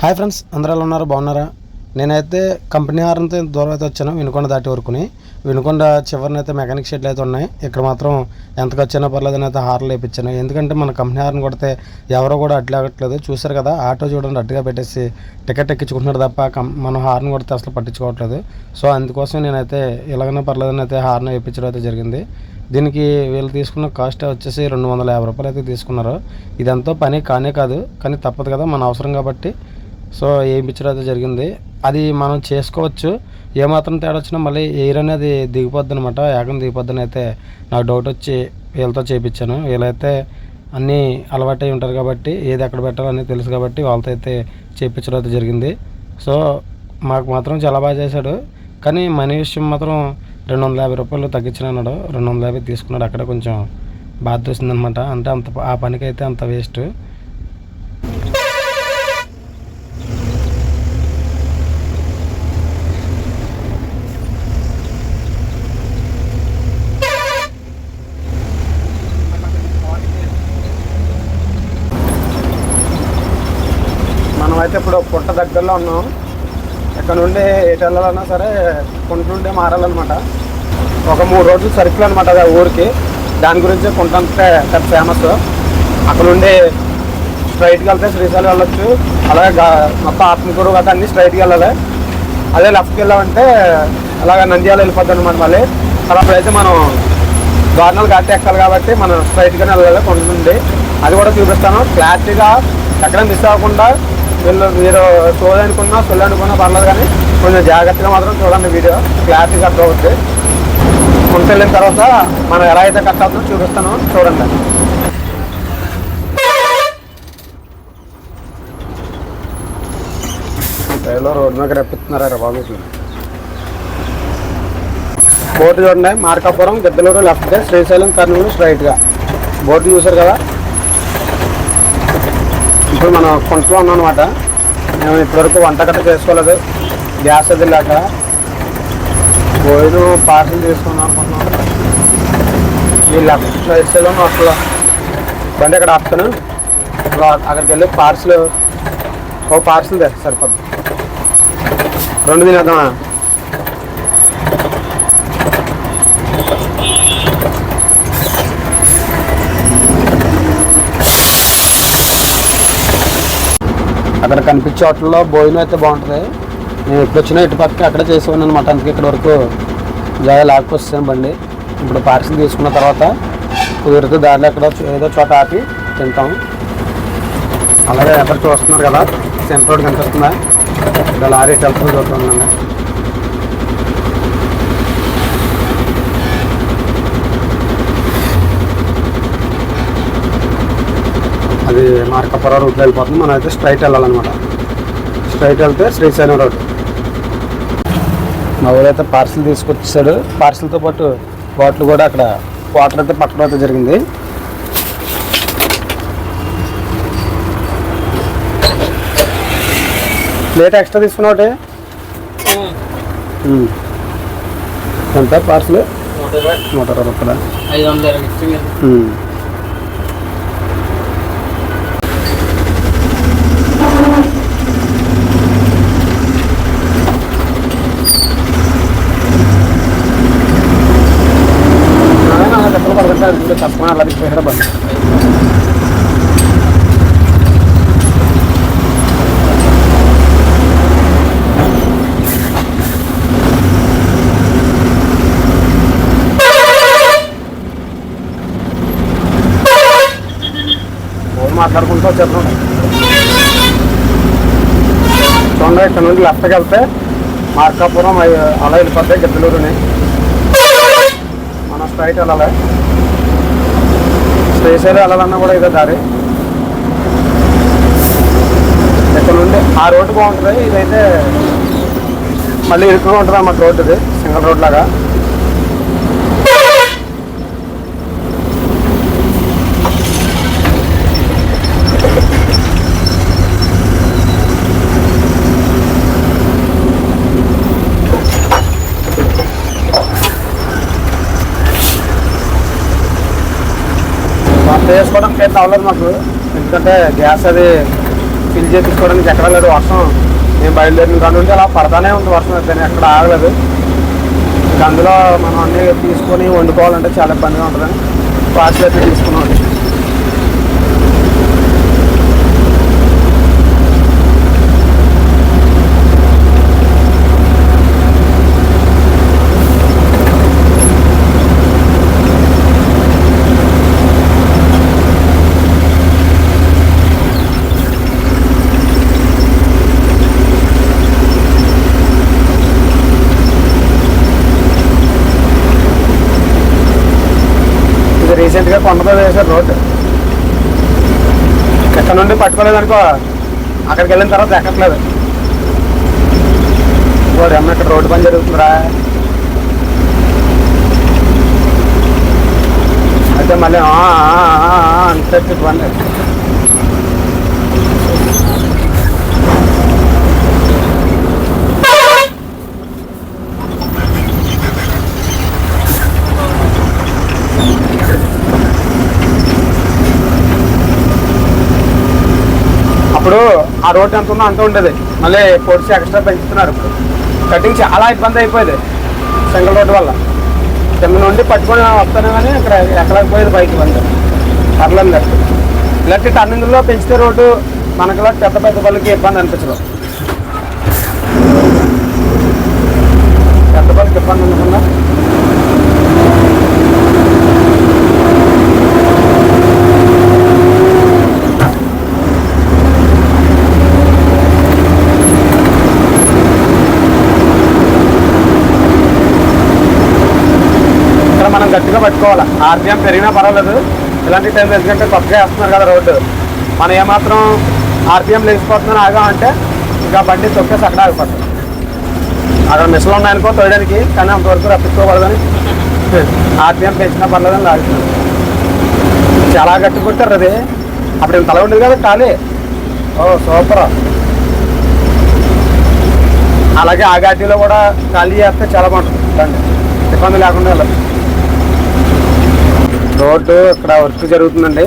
Hi friends అందరూ ఎలా ఉన్నారు? బాగున్నారా? నేనైతే కంపెనీ హారంతో దూరం అయితే వచ్చాను వినుకొండ దాటి వరకుని. వినుకొండ చివరిని అయితే మెకానిక్ షెడ్లు అయితే ఉన్నాయి. ఇక్కడ మాత్రం ఎంత ఖర్చైనా పర్లేదని అయితే హార్లు వేయించాను ఎందుకంటే మన కంపెనీ హార్ని కొడితే ఎవరో కూడా అడ్డు ఆగట్లేదు చూసారు కదా ఆటో చూడండి అడ్డుగా పెట్టేసి టికెట్ ఎక్కించుకుంటున్నారు తప్ప కం- మనం హార్న్ కొడితే అసలు పట్టించుకోవట్లేదు. సో అందుకోసం నేనైతే ఎలాగైనా పర్లేదని అయితే హార్న్ వేయించడం అయితే జరిగింది. దీనికి వీళ్ళు తీసుకున్న కాస్ట్ వచ్చేసి రెండు వందల యాభై రూపాయలు అయితే తీసుకున్నారు. ఇదంతా పని కానే కాదు కానీ తప్పదు కదా మన అవసరం కాబట్టి. సో వేయించడం అయితే జరిగింది. అది మనం చేసుకోవచ్చు. ఏమాత్రం తేడా వచ్చినా మళ్ళీ ఎయిర్ అనేది దిగిపోద్ది అనమాట ఏకం దిగిపోద్దని అయితే నాకు డౌట్ వచ్చి వీళ్ళతో చేయించాను వీళ్ళైతే అన్నీ అలవాటై ఉంటారు కాబట్టి ఏది ఎక్కడ పెట్టాలని తెలుసు కాబట్టి వాళ్ళతో అయితే చేయించడం అయితే జరిగింది. సో మాకు మాత్రం చాలా బాగా చేశాడు. కానీ మనీ విషయం మాత్రం రెండు వందల యాభై రూపాయలు తగ్గించిన అన్నాడు రెండు వందల యాభై తీసుకున్నాడు. అక్కడ కొంచెం బాధ వచ్చిందనమాట అంటే అంత ఆ పనికైతే అంత వేస్ట్. మనం అయితే ఇప్పుడు పుట్ట దగ్గరలో ఉన్నాం. ఎక్కడ నుండి ఎటు వెళ్ళాలన్నా సరే కొంటుండే మారాలన్నమాట. ఒక మూడు రోజులు సర్కిల్ అనమాట అది ఆ ఊరికి. దాని గురించి కుంట పెద్ద ఫేమస్. అక్కడ నుండి స్ట్రైట్కి వెళ్తే శ్రీశైలం వెళ్ళొచ్చు. అలాగే మొత్తం ఆత్మకూరు గట్రా అన్నీ స్ట్రైట్కి వెళ్ళాలి. అదే లెఫ్ట్కి వెళ్ళామంటే అలాగే నంద్యాల వెళ్ళిపోద్ది అనమాట మళ్ళీ. అలా అప్పుడైతే మనం గవర్నల్ ఘాట్ ఎక్కాలి కాబట్టి మనం స్ట్రైట్గానే వెళ్ళాలి కొండ నుండి అది కూడా చూపిస్తాను. క్లారిటీగా ఎక్కడ మిస్ అవ్వకుండా వీళ్ళు మీరు చూడాలనుకున్నా చూడాలనుకున్నా పర్లేదు కానీ కొంచెం జాగ్రత్తగా మాత్రం చూడండి వీడియో. క్లారిటీగా కట్ అవుతుంది కొంత వెళ్ళిన తర్వాత మనం ఎలా అయితే కట్ అవుతుందో చూపిస్తాను. చూడండి. ట్రైలో రోడ్డు మీద రెప్పిస్తున్నారా బాబు బోర్డు చూడండి. మార్కాపురం గిద్దలూరు లెఫ్ట్ శ్రీశైలం కర్నూలు స్ట్రైట్గా బోర్డు చూసారు కదా? ఇప్పుడు మనం కొంట్లో ఉన్నాం అనమాట మేము ఇప్పటివరకు వంట గట్ట చేసుకోలేదు. గ్యాస్ అది లేక భోజనం పార్సల్ చేసుకున్నాం అనుకుంటున్నాం. ఈ లెఫ్ట్ రైట్ అసలు. బండి అక్కడ ఆపుతాను? అక్కడికి వెళ్ళి పార్సల్ ఓ పార్సల్ సరిపోద్ది. రెండు తినేద్దామా? అక్కడ కనిపించే హోటల్లో భోజనం అయితే బాగుంటుంది. నేను ఎప్పుడు వచ్చినా ఇటు పక్కకి అక్కడ చేసుకున్నాను అనమాట అందుకే ఇక్కడ వరకు జాగా లాక్కొస్తాను బండి. ఇప్పుడు పార్సిల్ తీసుకున్న తర్వాత కుదిరితే దారిలో ఎక్కడ ఏదో చోట ఆపి తింటాం. అలాగే ఎక్కడ చూస్తున్నారు కదా సెంటర్ రోడ్ కనిపిస్తుందా? ఇక్కడ లారీ టెల్ఫోన్ చూస్తున్నాను అది మార్కపురం రూట్లో వెళ్ళిపోతుంది. మనం అయితే స్ట్రైట్ వెళ్ళాలన్నమాట. స్ట్రైట్ వెళ్తే శ్రీశైలం రోడ్ మా ఊరైతే పార్సిల్ తీసుకొచ్చాడు. పార్సిల్తో పాటు బాటిల్ కూడా అక్కడ వాటర్ అయితే పక్కన అయితే జరిగింది. ప్లేట్ ఎక్స్ట్రా తీసుకున్నా ఒకటి? ఉమ్. ఎంత? పార్సిల్ నూట అరవై రూపాయల ఐదు వందల ఇరవై ఇచ్చింది కదా. ఉమ్. నాయన అలా దెబ్బలు పడుతుంటారు ఇప్పుడు తప్పకుండా అలా తీసుకుపోయారు బండి ఫోన్ మాట్లాడుకుంటూ వచ్చేద్దాం చూడండి ఇక్కడ నుండి లెఫ్ట్కి వెళ్తే మార్కాపురం అయి- అలా వెళ్ళిపోతాయి గిద్దలూరుని మనం స్ట్రైట్ వెళ్ళాలి శ్రీశైలం వెళ్ళాలన్నా కూడా ఇదే దారి. ఇక్కడ నుండి ఆ రోడ్డు బాగుంటుంది. ఇదైతే మళ్ళీ ఇరుకుగా ఉంటుంది అన్నమాట రోడ్డు ఇది సింగిల్ రోడ్ లాగా. వేసుకోవడం చేసుకోవడానికి అవ్వలేదు మాకు. ఎందుకంటే గ్యాస్ అది ఫిల్ చేయించుకోవడానికి ఎక్కడ లేదు వర్షం. మేము బయలుదేరిన కాడ నుండి అలా పడతానే ఉంది వర్షం అయితే ఎక్కడ ఆగలేదు. ఇంకా అందులో మనం అన్ని తీసుకొని వండుకోవాలంటే చాలా ఇబ్బందిగా ఉంటుందని. ఫాస్ట్ అయితే తీసుకున్నాం. రీసెంట్గా కొండతో వేశారు రోడ్డు ఎక్కడ నుండి పట్టుకోలేదు అనుకో అక్కడికి వెళ్ళిన తర్వాత ఎక్కట్లేదు వాడు అమ్మ ఇక్కడ రోడ్డు పని జరుగుతుందిరా అయితే మళ్ళీ అంతే పని ఆ, ఆ రోడ్డు రోడ్ ఎంత ఉందో అంత ఉండేది. మళ్ళీ పొడిచి ఎక్స్ట్రా పెంచుతున్నారు ఇప్పుడు. కటింగ్ చాలా ఇబ్బంది అయిపోయేది సింగిల్ రోడ్డు వల్ల. కింద నుండి పట్టుకొని వస్తాను కానీ ఇక్కడ ఎక్కలేకపోయేది బైక్ బండి పర్లేదు లేదు. ఇలాంటి టర్నింగ్లో పెంచితే రోడ్డు మనకు పెద్ద పెద్ద పళ్ళకి ఇబ్బంది అనిపించదు. పెద్ద పళ్ళకి ఇబ్బంది ఉండకుండా ఇక్కడ మనం గట్టిగా పట్టుకోవాలి? ఆర్పిఎం పెరిగినా పర్వాలేదు. ఇలాంటి టైం ఎందుకంటే కొత్తగా వేస్తున్నారు కదా రోడ్డు. మనం ఏమాత్రం ఆర్పిఎం లేచిపోతుందని ఆగామంటే ఇంకా బండి తొక్కేసి అక్కడ ఆగిపోతుంది అక్కడ మిషన్లు ఉన్నాయనుకో తోయడానికి కానీ అంతవరకు రప్పించుకోకూడదని ఆర్పిఎం పెంచినా పర్లేదని లాగుతున్నాను చాలా గట్టి కొట్టారు అది. అప్పుడు ఏం తల ఉండేది కదా ఖాళీ ఓ సూపర్. అలాగే ఆ ఘాటీలో కూడా ఖాళీ చేస్తే చాలా బాగుంటుంది. ఇబ్బంది లేకుండా వెళ్ళదు రోడ్డు ఇక్కడ వర్క్ జరుగుతుందండి.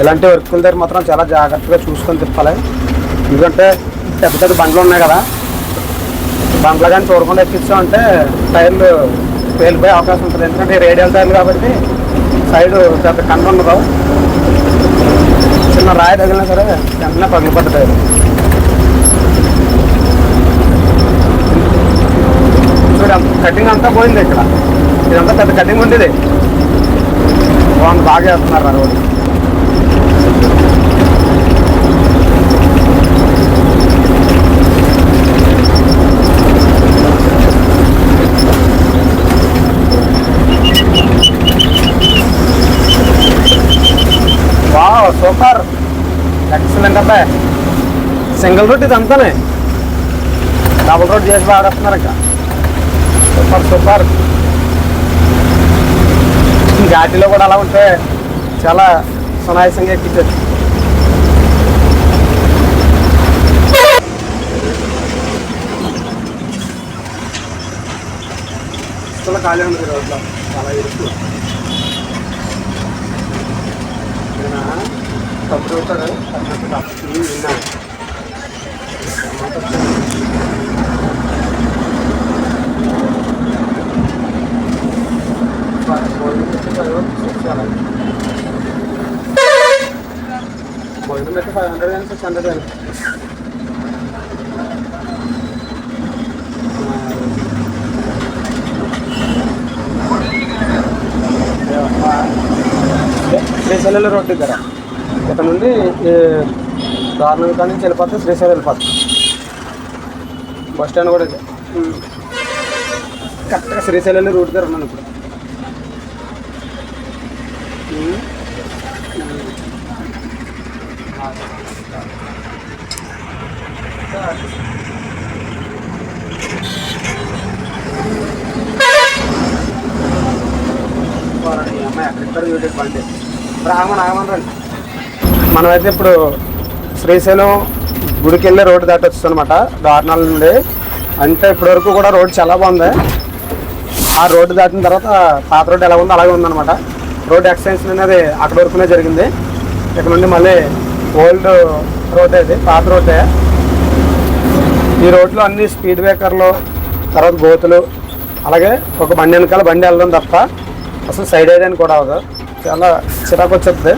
ఇలాంటి వర్కుల దగ్గర మాత్రం చాలా జాగ్రత్తగా చూసుకొని తిప్పాలి. ఎందుకంటే పెద్ద పెద్ద బండ్లు ఉన్నాయి కదా. బండ్లు కానీ చూడకుండా ఎక్కించామంటే టైర్లు పేలిపోయే అవకాశం ఉంటుంది. ఎందుకంటే రేడియల్ టైర్లు కాబట్టి సైడ్ పెద్ద కండ ఉండదు. చిన్న రాయి తగిలినా సరే వెంటనే పగిలిపోతుంది టైర్ కటింగ్ అంతా పోయింది ఇక్కడ. ఇదంతా పెద్ద కటింగ్ ఉండేది. బాగుంది బాగా వేస్తున్నారు ఆ రోడ్డు వావ్ సూపర్. ఎక్సలెంట్ అబ్బాయి సింగిల్ రోడ్ ఇది అంతానే. డబుల్ రోడ్ చేసి వాడేస్తున్నారు ఇంకా. Super super. ఘాటిలో కూడా అలా ఉంటే చాలా సునాయాసంగా ఎక్కించచ్చు చాలా ఖాళీ ఉంది రోడ్లో చాలా ఇరుకు ఈయన తప్పుడు అవుతాడు అన్నట్టు తప్పు విన్నాను భోజనం అయితే ఫైవ్ హండ్రెడ్ కానీ సిక్స్ హండ్రెడ్ కానీ శ్రీశైలం రోడ్డు దగ్గర ఇక్కడ నుండి దారుణం కాడి నుంచి వెళ్ళిపోతే శ్రీశైలం వెళ్ళిపోతుంది బస్ స్టాండ్ కూడా కరెక్ట్గా శ్రీశైలం రూట్ దగ్గర ఉన్నాను ఇప్పుడు ఉమ్. పోరండి, ఈ అమ్మాయి అక్కడ ఇక్కడ చూడండి బండి ఆగమని రండి మనమైతే ఇప్పుడు శ్రీశైలం గుడికి వెళ్ళే రోడ్డు దాటి అనమాట దారుణాల నుండి. అంటే ఇప్పటివరకు కూడా రోడ్డు చాలా బాగుంది. ఆ రోడ్డు దాటిన తర్వాత పాత రోడ్డు ఎలా ఉందో అలాగే ఉందన్నమాట. రోడ్డు ఎక్స్టెన్షన్ అనేది అక్కడ వరకునే జరిగింది. ఇక్కడ నుండి మళ్ళీ ఓల్డ్ రోడ్ ఇది పాత రోడ్డే ఈ రోడ్లో అన్ని స్పీడ్ బ్రేకర్లు తర్వాత గోతులు అలాగే ఒక బండి వెనకాల బండి వెళ్ళడం తప్ప అసలు సైడ్ ఏరియాని కూడా అవ్వదు. చాలా చిరాకు వచ్చేస్తుంది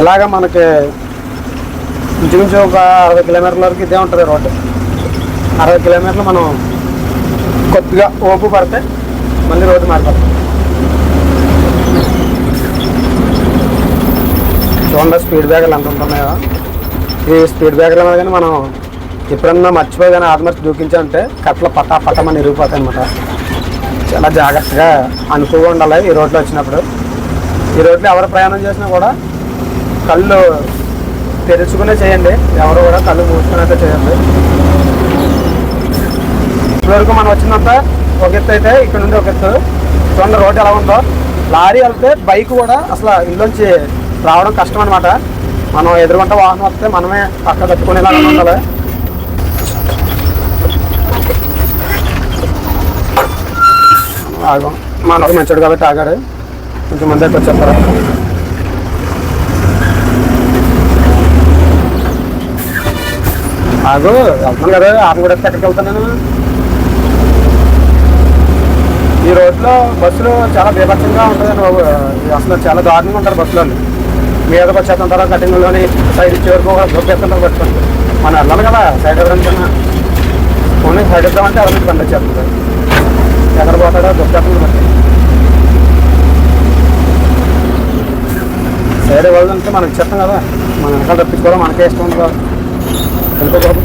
ఇలాగ మనకి ఇంచుమించు ఒక అరవై కిలోమీటర్ల వరకు ఇదే ఉంటుంది రోడ్డు. అరవై కిలోమీటర్లు మనం కొద్దిగా ఓపు పడితే మళ్ళీ రోడ్డు మారిపోతుంది. చూడండి స్పీడ్ బ్రేకర్లు ఎంత ఉంటున్నాయో. ఈ స్పీడ్ బ్రేకర్ల మీద కానీ మనం ఎప్పుడన్నా మర్చిపోయి కానీ ఆత్మహత్య దూకించామంటే కట్ల పట్టా పటమని ఇరిగిపోతాయి అనమాట చాలా జాగ్రత్తగా అనుకుగా ఉండాలి ఈ రోడ్లో వచ్చినప్పుడు. ఈ రోడ్లో ఎవరు ప్రయాణం చేసినా కూడా కళ్ళు తెరుచుకునే చేయండి. ఎవరు కూడా కళ్ళు మూసుకునేట్టు చేయండి. ఇప్పటివరకు మనం వచ్చినంత ఒక ఎత్తు అయితే ఇక్కడ నుండి ఒక ఎత్తు. చూడండి రోడ్డు ఎలా ఉందో. లారీ వెళ్తే బైక్ కూడా అసలు ఇల్లుంచి రావడం కష్టం అనమాట మనం ఎదురుకుంటే వాహనం వస్తే మనమే పక్క తట్టుకునేలాగా ఉండాలి. ఆగం. మనకు మంచిది కాబట్టి ఆగాడు. కొంచెం మంది ఎక్కువ చెప్పరా? ఆగు. వెళ్తున్నాను కదా. ఆరు కూడా ఎక్కడికి వెళ్తాను ఈ రోడ్లో బస్సులు చాలా బీభత్సంగా ఉంటుందండి బాబు. అసలు చాలా దారుణంగా ఉంటారు బస్సులో మీదకి తర్వాత కటింగ్లోని సైడ్ ఇచ్చే వరకు కూడా దొరికేస్తుంటారు బస్సులు మనం వెళ్ళాలి కదా సైడ్ ఎవరికైనా ఓన్లీ సైడ్ ఇద్దామంటే ఎవరి నుంచి బండి వచ్చేస్తుంది. ఎక్కడ పోతాడో దొరికేస్తుంది బస్సు సైడ్ ఇవ్వాలంటే మనకి చెప్తాం కదా. మన వెనకాల తప్పించుకోవడం మనకే ఇష్టం ఉంది కదా వెళ్ళిపోకూడదు.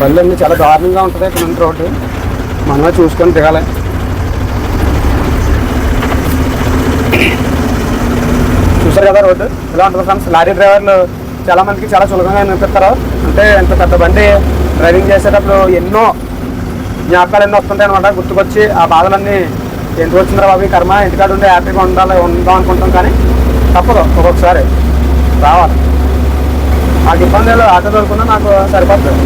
బళ్ళు అన్నీ చాలా దారుణంగా ఉంటుంది ఇక్కడ నుండి రోడ్డు. మనమే చూసుకొని దిగాలి. చూసారు కదా రోడ్డు. ఇలా ఉంటుంది ఫ్రెండ్స్ లారీ డ్రైవర్లు చాలా మందికి చాలా సులభంగా అనిపిస్తారు అంటే ఎంత పెద్ద బండి డ్రైవింగ్ చేసేటప్పుడు ఎన్నో జ్ఞాపకాలు ఎన్నో వస్తుంటాయి అనమాట గుర్తుకొచ్చి ఆ బాధలన్నీ ఎందుకు వచ్చిందో బాబు? కర్మ ఇంటికాడ ఉండే హ్యాపీగా ఉండాలి ఉందాం అనుకుంటాం కానీ తప్పదు. ఒక్కొక్కసారి రావాలి. నాకు ఇబ్బందులు ఆటో దొరుకున్నా నాకు సరిపోతుంది.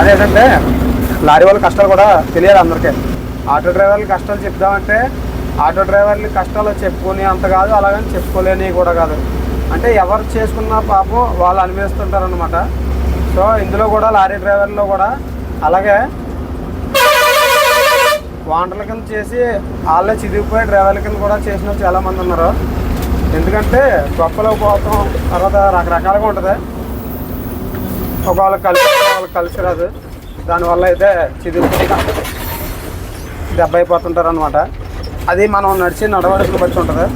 అదేంటంటే లారీ వాళ్ళ కష్టాలు కూడా తెలియాలి అందరికీ. ఆటో డ్రైవర్ల కష్టాలు చెప్దామంటే ఆటో డ్రైవర్లు కష్టాలు చెప్పుకునే అంత కాదు అలాగని చెప్పుకోలేని కూడా కాదు. అంటే ఎవరు చేసుకున్న పాపం వాళ్ళు అనుభవిస్తుంటారు అనమాట సో ఇందులో కూడా లారీ డ్రైవర్లో కూడా అలాగే వాంటల కింద చేసి వాళ్ళే చిదిగిపోయి డ్రైవర్ల కింద కూడా చేసిన చాలామంది ఉన్నారు. ఎందుకంటే గొప్పలో పోతాం తర్వాత రకరకాలుగా ఉంటుంది. ఒకవేళ కలిసి వాళ్ళకి కలిసి రాదు. దానివల్ల అయితే చిదిగిపోయి దెబ్బ అయిపోతుంటారు అనమాట అది మనం నడిచే నడవడికలు బట్టి ఉంటుంది.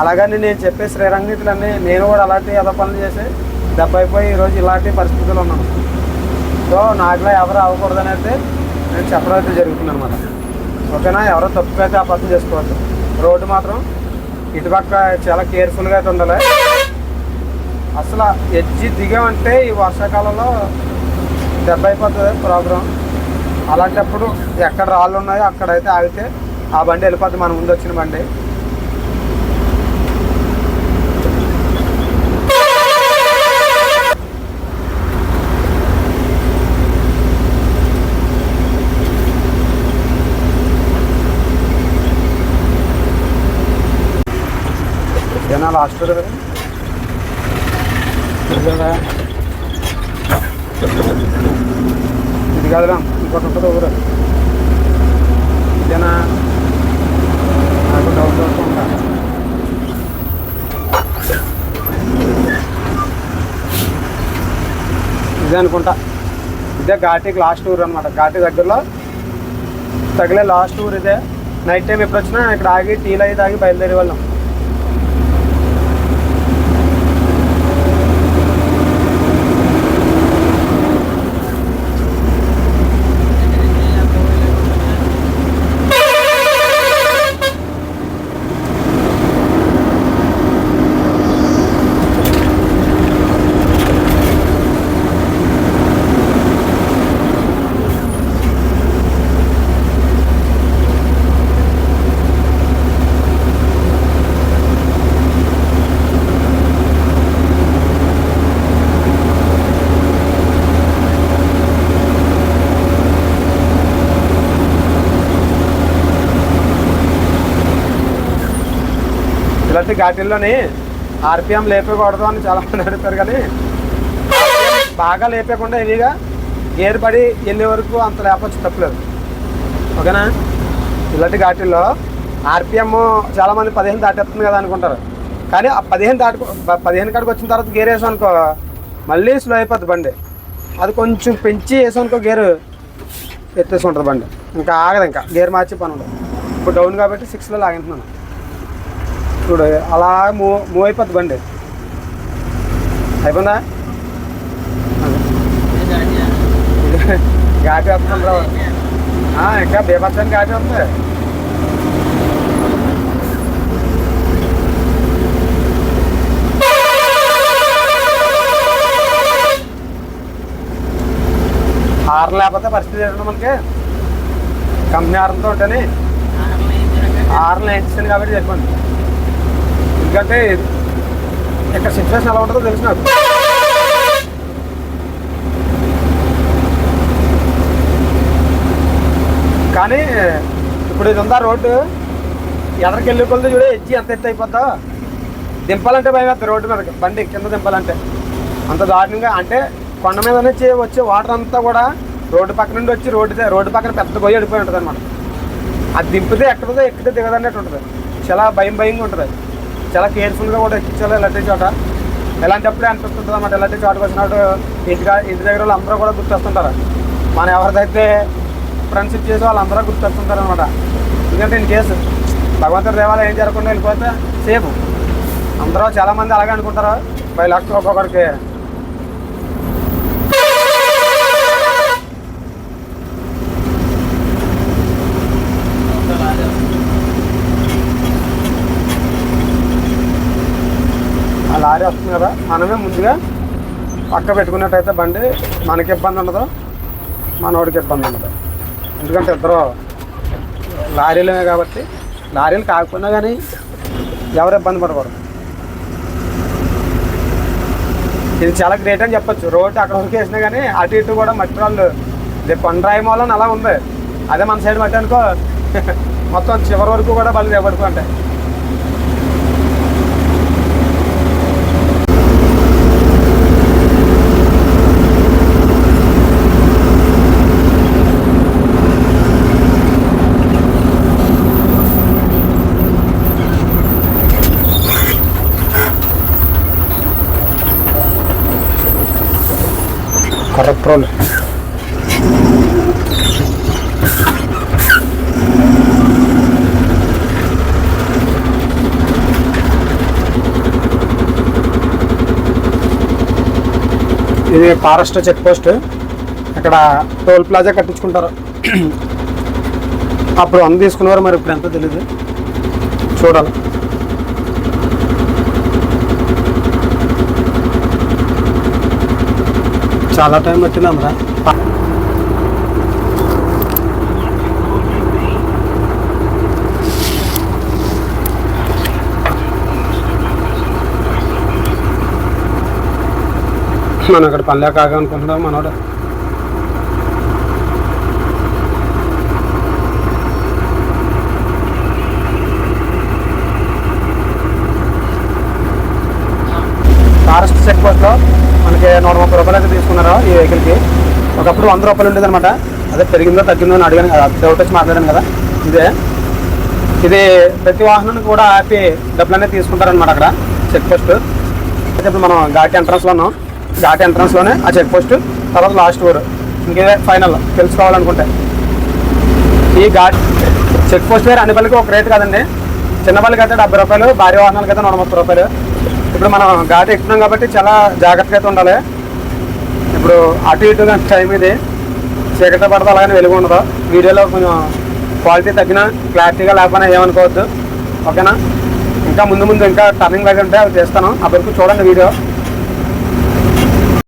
అలాగని నేను చెప్పే శ్రీరంగీతులన్నీ నేను కూడా అలాంటి ఏదో పనులు చేసి దెబ్బ అయిపోయి ఈరోజు ఇలాంటి పరిస్థితులు ఉన్నాను. సో నాకులా ఎవరు అవ్వకూడదని అయితే నేను చెప్పడం అయితే జరుగుతుంది అనమాట ఓకేనా? ఎవరో తప్పుగా అయితే అబద్ధం చేసుకోవద్దు. రోడ్డు మాత్రం ఇటుపక్క చాలా కేర్ఫుల్గా అయితే ఉండాలి. అసలు ఎడ్జి దిగామంటే ఈ వర్షాకాలంలో దెబ్బ అయిపోతుంది ప్రోగ్రాం. అలాంటప్పుడు ఎక్కడ రాళ్ళు ఉన్నాయో అక్కడైతే ఆగితే ఆ బండి వెళ్ళిపోతుంది మన ముందు వచ్చిన బండి. ఏనా లాస్ట్ కదా? ఇది కదా ఇది కాదురా ఇంకోటి ఉంటుంది ఊరు. ఇదేనా? ఇదే అనుకుంటా. ఇదే ఘాటీకి లాస్ట్ ఊరు అనమాట ఘాటీ దగ్గరలో తగిలే లాస్ట్ ఊరు ఇదే. నైట్ టైం ఎప్పుడు వచ్చినా ఇక్కడ ఆగి టీలు అయి తాగి బయలుదేరే వాళ్ళం. ఇలాంటి ఘాటీల్లోని ఆర్పిఎం లేపకూడదు అని చాలా మంది అడుగుతారు కానీ బాగా లేపకుండా హెవీగా గేర్ పడి వెళ్ళే వరకు అంత లేపచ్చు తప్పలేదు. ఓకేనా? ఇలాంటి ఘాటీల్లో ఆర్పిఎం చాలామంది పదిహేను దాటేస్తుంది కదా అనుకుంటారు. కానీ ఆ పదిహేను దాటు పదిహేను కాడికి వచ్చిన తర్వాత గేర్ వేసాం అనుకో మళ్ళీ స్లో అయిపోద్ది బండి. అది కొంచెం పెంచి వేసాం అనుకో గేరు ఎత్తేసి ఉంటుంది బండి. ఇంకా ఆగదు ఇంకా గేర్ మార్చి పని ఉండదు ఇప్పుడు డౌన్ కాబట్టి సిక్స్లో లాగింటున్నాను చూడు అలా మూవ్ మూవ్ అయిపోద్ది బండి. అయిపోయిందా? ఘాటి వస్తుంది రా. ఇంకా బీభత్సాన్ని ఘాటి వస్తుంది. హార్న్ లేకపోతే పరిస్థితి ఏంటంటే మనకి? కంపెనీ హారంతో ఉంటేనే. హార్న్ వేయించాను కాబట్టి చెప్పండి. ఎందుకంటే ఇక్కడ సిచ్యువేషన్ ఎలా ఉంటుందో తెలిసిన నాకు. కానీ ఇప్పుడు ఇది ఉందా రోడ్డు? ఎదరికి వెళ్ళి కొలది చూడే ఎజ్జి ఎంత ఎత్తు అయిపోద్దా. దింపాలంటే భయం వేస్తుంది రోడ్డు మీద బండి కింద దింపాలంటే. అంత దారుణంగా అంటే కొండ మీద నుంచి వచ్చే వాటర్ అంతా కూడా రోడ్డు పక్క నుండి వచ్చి రోడ్డు రోడ్డు పక్కన పెద్ద గొయ్యి అడిపోయి ఉంటుంది అనమాట అది దింపితే ఎక్కడదో ఎక్కితే దిగదన్నట్టు ఉంటుంది. చాలా భయం భయంగా ఉంటుంది. చాలా కేర్ఫుల్గా కూడా ఎక్కించాలి ఇలాంటి చోట. ఇలాంటప్పుడే అనిపిస్తుంటుంది అన్నమాట ఇలాంటి చోటకు వచ్చినట్టు ఇంటిగా ఇంటి దగ్గర వాళ్ళు అందరూ కూడా గుర్తొస్తుంటారు. మనం ఎవరిదైతే ఫ్రెండ్షిప్ చేసి వాళ్ళందరూ గుర్తొస్తుంటారు అనమాట ఎందుకంటే ఇన్ కేసు భగవంతుడి దేవాలయం ఏం జరగకుండా వెళ్ళిపోతే సేఫ్ అందరూ చాలామంది అలాగే అనుకుంటారు. ఫైవ్ లక్షలు ఒక్కొక్కడికి ఆ లారీ వస్తుంది కదా మనమే ముందుగా పక్క పెట్టుకున్నట్టయితే బండి మనకి ఇబ్బంది ఉండదు మనోడికి ఇబ్బంది ఉండదు. ఎందుకంటే ఇద్దరు లారీలమే కాబట్టి లారీలు కాకపోయినా కానీ ఎవరు ఇబ్బంది పడకూడదు. ఇది చాలా గ్రేట్ అని చెప్పొచ్చు. రోడ్డు అక్కడ వరకు వేసినా కానీ అటు ఇటు కూడా మట్టి రాళ్ళు. ఇది కొండరాయి మూలని అలా ఉంది. అదే మన సైడ్ మట్టి అనుకో మొత్తం చివరి వరకు కూడా బలి వరకు అంటే ఇది ఫారెస్ట్ చెక్ పోస్ట్. ఇక్కడ టోల్ ప్లాజా కట్టించుకుంటారు. అప్పుడు వంద తీసుకునేవారు మరి ఇప్పుడు ఎంతో తెలియదు చూడాలి. చాలా టైం పట్టింది అందరా మనం అక్కడ పల్లె కాగా అనుకుంటున్నాం మనోడు ఫారెస్ట్ చెక్ పోస్ట్లో మనకి నూట ముప్పై రూపాయలు అయితే తీసుకున్నారు ఈ వెహికల్కి? ఒకప్పుడు వంద రూపాయలు ఉండేది అనమాట అదే పెరిగిందో తగ్గిందో అని అడిగాను కదా డౌట్ వచ్చి మాట్లాడాను కదా. ఇదే. ఇది ప్రతి వాహనాన్ని కూడా ఆపి డబ్బులు అనేది తీసుకుంటారనమాట అక్కడ చెక్ పోస్ట్. ఇప్పుడు మనం ఘాట్ ఎంట్రన్స్లో ఉన్నాం. ఘాట్ ఎంట్రన్స్లోనే ఆ చెక్ పోస్ట్ తర్వాత లాస్ట్ ఊరు. ఇంకేదే ఫైనల్ తెలుసుకోవాలనుకుంటే. ఈ ఘాట్ చెక్ పోస్ట్ వేరే అన్ని పల్లెకి ఒక రేట్ కదండి. చిన్న పల్లెకి అయితే డెబ్బై రూపాయలు భారీ వాహనాలకి అయితే నూట ముప్పై రూపాయలు. ఇప్పుడు మనం ఘాట్ ఎక్కుతున్నాం కాబట్టి చాలా జాగ్రత్తగా అయితే ఉండాలి. ఇప్పుడు అటు ఇటు టైం ఇది. చీకట పడతా అలాగే వెలుగు ఉండదు. వీడియోలో కొంచెం క్వాలిటీ తగ్గిన క్లారిటీగా లేకపోయినా ఏమనుకోవద్దు. ఓకేనా ఇంకా ముందు ముందు ఇంకా టర్నింగ్ లైట్ ఉంటే అవి చేస్తాను. అప్పటికి చూడండి వీడియో